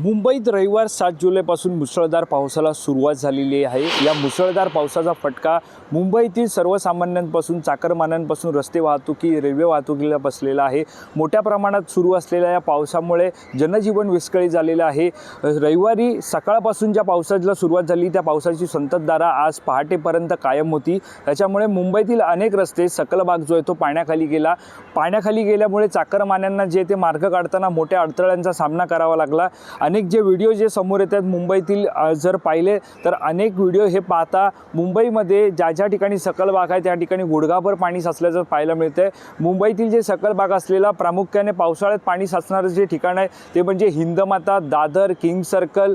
मुंबईत रविवार सात जुलैपासून मुसळधार पावसाला सुरुवात झालेली आहे. या मुसळधार पावसाचा फटका मुंबईतील सर्वसामान्यांपासून चाकरमान्यांपासून रस्ते वाहतुकी रेल्वे वाहतुकीला बसलेला आहे. मोठ्या प्रमाणात सुरू असलेल्या या पावसामुळे जनजीवन विस्कळीत झालेलं आहे. रविवारी सकाळपासून ज्या पावसाला सुरुवात झाली त्या पावसाची संततधारा आज पहाटेपर्यंत कायम होती. त्याच्यामुळे मुंबईतील अनेक रस्ते सकल भाग जो आहे तो पाण्याखाली गेला. पाण्याखाली गेल्यामुळे चाकरमान्यांना जे ते मार्ग काढताना मोठ्या अडथळ्यांचा सामना करावा लागला. अनेक जे व्हिडिओ जे समोर येतात मुंबईतील जर पाहिले तर अनेक व्हिडिओ हे पाहता मुंबईमध्ये ज्या ज्या ठिकाणी सकल भाग आहे त्या ठिकाणी गुडघाभर पाणी साचल्याचं पाहायला मिळतं मुंबईतील जे सकल भाग असलेला प्रामुख्याने पावसाळ्यात पाणी साचणारं जे ठिकाण आहे ते म्हणजे Hindmata Dadar king circle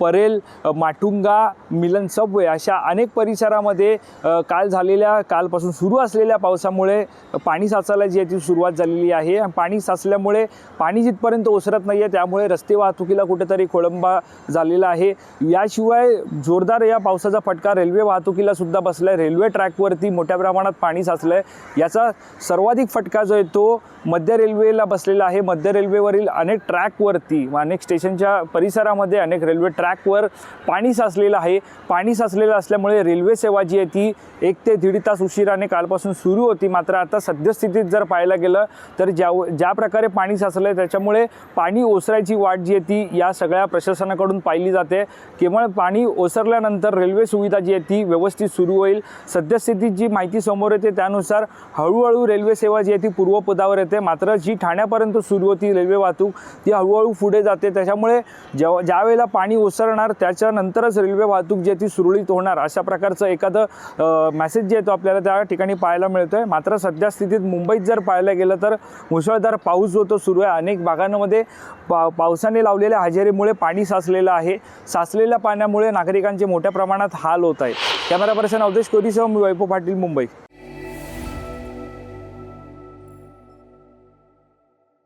Parel Matunga Milan subway अशा अनेक परिसरामध्ये काल झालेल्या कालपासून सुरू असलेल्या पावसामुळे पाणी साचायला जी आहे ती सुरुवात झालेली आहे. आणि पाणी साचल्यामुळे पाणी जिथपर्यंत ओसरत नाही आहे त्यामुळे रस्ते वाहतुकीला कुठेतरी खोळंबा झालेला आहे. याशिवाय जोरदार या पावसाचा फटका रेल्वे वाहतुकीला सुद्धा बसला आहे रेल्वे ट्रॅकवरती मोठ्या प्रमाणात पाणी साचलं आहे याचा सर्वाधिक फटका जो आहे तो मध्य रेल्वेला बसलेला आहे. मध्य रेल्वेवरील अनेक ट्रॅकवरती अनेक स्टेशनच्या परिसरामध्ये अनेक रेल्वे ट्रॅकवर पाणी साचलेलं आहे. पाणी साचलेलं असल्यामुळे रेल्वे सेवा जी आहे ती एक ते दीड तास उशिराने कालपासून सुरू होती. मात्र आता सद्यस्थितीत जर पाहायला गेलं तर ज्या ज्या प्रकारे पाणी साचलं आहे त्याच्यामुळे पाणी ओसरायची वाट जी आहे ती या सगळ्या प्रशासनाकडून पाहिली जाते. केवळ पाणी ओसरल्यानंतर रेल्वे सुविधा जी आहे ती व्यवस्थित सुरू होईल. सद्यस्थितीत जी माहिती समोर येते त्यानुसार हळूहळू रेल्वे सेवा जी आहे ती पूर्वपदावर येते. मात्र जी ठाण्यापर्यंत सुरू होती रेल्वे वाहतूक ती हळूहळू पुढे जाते. त्याच्यामुळे जेव्हा ज्या वेळेला पाणी ओसरणार त्याच्यानंतरच रेल्वे वाहतूक जी आहे ती सुरळीत होणार. अशा प्रकारचं एखादं मेसेज जे आहे तो आपल्याला त्या ठिकाणी पाहायला मिळतो आहे मात्र सध्या स्थितीत मुंबईत जर पाहायला गेलं तर मुसळधार पाऊस जो तो सुरू आहे. अनेक भागांमध्ये पा पावसाने लावलेल्या हजेरीमुळे पाणी साचलेलं आहे. साचलेल्या पाण्यामुळे नागरिकांचे मोठ्या प्रमाणात हाल होत आहेत. कॅमेरा पर्सन अवधेश कोरीसह मी वैभव पाटील मुंबई.